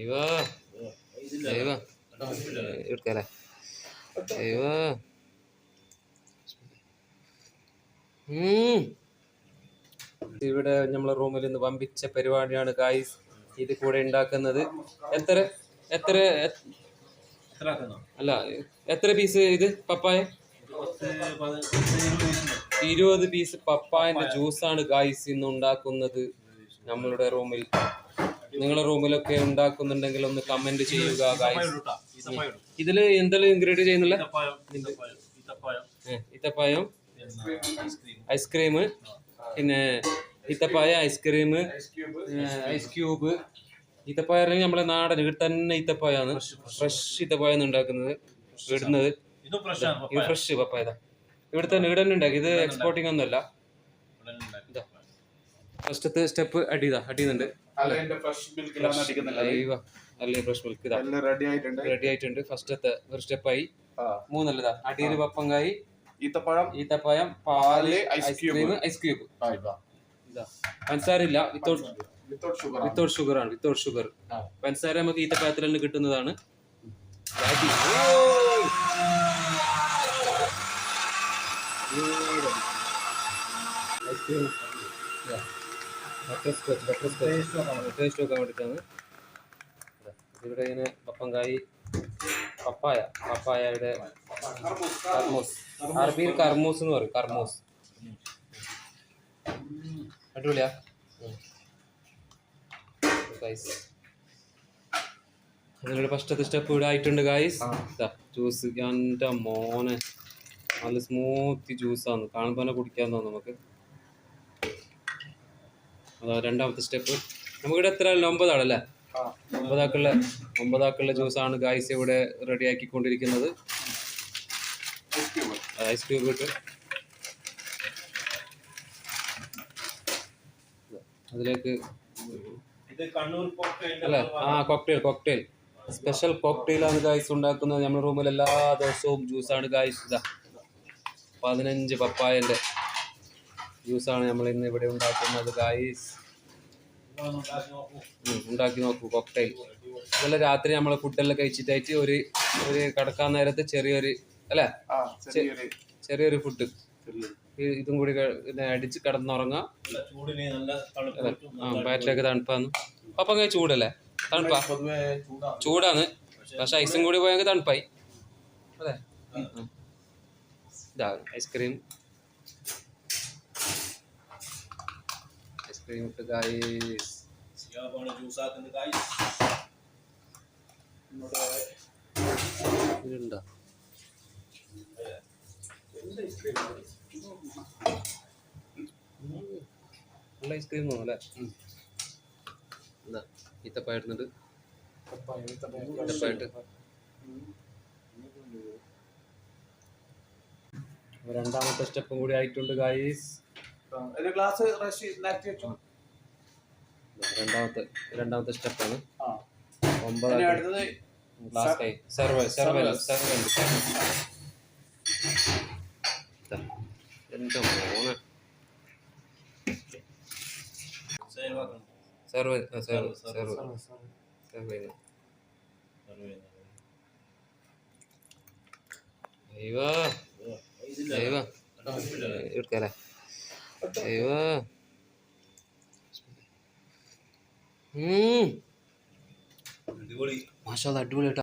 അയ്യോ അയ്യോ അയ്യോ. ഇവിടെ നമ്മളെ റൂമിൽ നിന്ന് വമ്പിച്ച പരിപാടിയാണ് ഗായ്സ് ഇത് കൂടെ ഉണ്ടാക്കുന്നത്. എത്ര എത്ര അല്ല എത്ര പീസ് ഇത്? പപ്പായ? ഇരുപത് പീസ് പപ്പായന്റെ ജ്യൂസാണ് ഗായ്സ് ഇന്ന് ഉണ്ടാക്കുന്നത് നമ്മളുടെ റൂമിൽ. നിങ്ങളുടെ റൂമിലൊക്കെ ഉണ്ടാക്കുന്നുണ്ടെങ്കിൽ ഒന്ന് കമന്റ് ചെയ്യുക ഇതിൽ എന്തെല്ലാം ഇൻഗ്രീഡിയൻ ചെയ്യുന്നില്ല ഇത്തപ്പായം ഐസ്ക്രീം പിന്നെ ഇത്തപ്പായ ഐസ്ക്രീം ഐസ് ക്യൂബ് ഇത്തപ്പായ നമ്മളെ നാടൻ ഇവിടെ തന്നെ ഈത്തപ്പായാണ്. ഫ്രഷ് ഈത്തപ്പായാണ് ഉണ്ടാക്കുന്നത് ഇടുന്നത്. ഇത് ഫ്രഷ് പപ്പായ. ഇവിടുത്തെ ഇവിടെ തന്നെ ഇവിടെ തന്നെ ഉണ്ടാക്കി. ഇത് എക്സ്പോർട്ടിംഗ് ഒന്നുമല്ല. ഇതാ. ഫസ്റ്റത്തെ സ്റ്റെപ്പ് അടിയുന്നുണ്ട് മിൽക്ക് ഇതാ. എല്ലാം റെഡി ആയിട്ടുണ്ട്. റെഡി ആയിട്ടുണ്ട്. ഫസ്റ്റത്തെ ഒരു സ്റ്റെപ്പായി ആ. മൂന്നല്ലതാ അടിയിൽ പപ്പങ്കായി. ഈത്തപ്പഴം. ഈത്തപ്പഴം പാൽ ice ഐസ്ക്രീം ഐസ് ക്യൂബ് ആ, ഇതാ. ഇതാ. പഞ്ചസാര. ഇല്ല വിത്തൗട്ട് വിത്തൗട്ട് ഷുഗർ ആണ്. Without sugar. പഞ്ചസാര നമുക്ക് ഈത്തപ്പഴത്തിൽ തന്നെ കിട്ടുന്നതാണ്. അടി. ഐസ്ക്രീം. ബട്ടർസ്കോച്ച് ബട്ടർസ്കോച്ച് ടേസ്റ്റ് നോക്കാൻ വേണ്ടിയിട്ടാണ്. ഇവിടെ ഇങ്ങനെ പപ്പങ്കായി പപ്പായ പപ്പായയുടെ കർമൂസ് അറബിയിൽ കർമൂസ് എന്ന് പറയും കർമൂസ് അടിപൊളിയാ. ഗൈസ് അതിലൊരു ഫസ്റ്റത്തെ സ്റ്റെപ്പ് ഇവിടെ ആയിട്ടുണ്ട് ഗൈസ് ജ്യൂസ് എന്റെ മോനെ. നല്ല സ്മൂത്ത് ജ്യൂസാണ് കാണുമ്പോൾ തന്നെ കുടിക്കാൻ തോന്നുന്നു നമുക്ക്. അതാ രണ്ടാമത്തെ സ്റ്റെപ്പ് നമുക്കിവിടെ എത്ര ഒമ്പതാണ് അല്ലേ ഒമ്പതാക്കളുടെ ഒമ്പതാക്കുള്ള ജ്യൂസാണ് ഗായ്സ് ഇവിടെ റെഡി ആക്കിക്കൊണ്ടിരിക്കുന്നത്. Ice cube. ഐസ് ക്യൂബ് ഇട്ട് അതിലേക്ക് അല്ല? ആ കോക്ടെയിൽ കോക്ടെയിൽ സ്പെഷ്യൽ കോക്ടെയിലാണ് ഗായ്സ് ഉണ്ടാക്കുന്നത്. നമ്മുടെ റൂമിൽ എല്ലാ ദിവസവും ജ്യൂസാണ് ഗായ്സ് ഇതാ പതിനഞ്ച് പപ്പായന്റെ ജ്യൂസാണ് നമ്മൾ ഇന്ന് ഇവിടെ ഉണ്ടാക്കുന്നത് ഗായ്സ് ഉണ്ടാക്കി നോക്കൂ. കോക്ടൈൽ അതുപോലെ രാത്രി നമ്മൾ ഫുഡെല്ലാം കഴിച്ചിട്ടായിട്ട് ഒരു ഒരു കിടക്കാൻ നേരത്തെ ചെറിയൊരു അല്ലേ? ആ, ചെറിയൊരു ചെറിയൊരു ഫുഡ് ഇതും കൂടി അടിച്ച് കിടന്നുറങ്ങാം. നല്ല ചൂടിന് നല്ല തണുപ്പ് കിട്ടും. ബാറ്ററിയൊക്കെ തണുപ്പാന്ന് അപ്പം അങ്ങനെ ചൂടല്ലേ? തണുപ്പാ? ചൂടാന്ന് ചൂടാണ്. ചൂടാണ്. പക്ഷെ ഐസും കൂടി പോയെങ്കിൽ തണുപ്പായി. അല്ലേ? ഇതാ ഐസ്ക്രീം. ഐസ്ക്രീം സിയാബാണ് ജ്യൂസ് ആക്കുന്നത് guys. ഇതുണ്ടോ? നല്ല ഐസ്ക്രീം അല്ലേ എന്താ? ഈത്തപ്പായിട്ടുണ്ട് ഇടുന്നുണ്ട്. ഈത്തപ്പായിട്ട് രണ്ടാമത്തെ സ്റ്റെപ്പും കൂടി ആയിട്ടുണ്ട് ഗായ്സ് ആ, ഒരു ഗ്ലാസ് റഷ് നേരത്തെ വെച്ചു. രണ്ടാമത്തെ രണ്ടാമത്തെ സ്റ്റെപ്പാണ് ആണ്. ഒമ്പതാം അടുത്തത് ഗ്ലാസ് കൈ മോനെ. അയ്യോ. അയ്യോ എടുക്കല്ലേ? ഉം അടിപൊളി. മാഷാ അടിപൊളിയായിട്ടാ.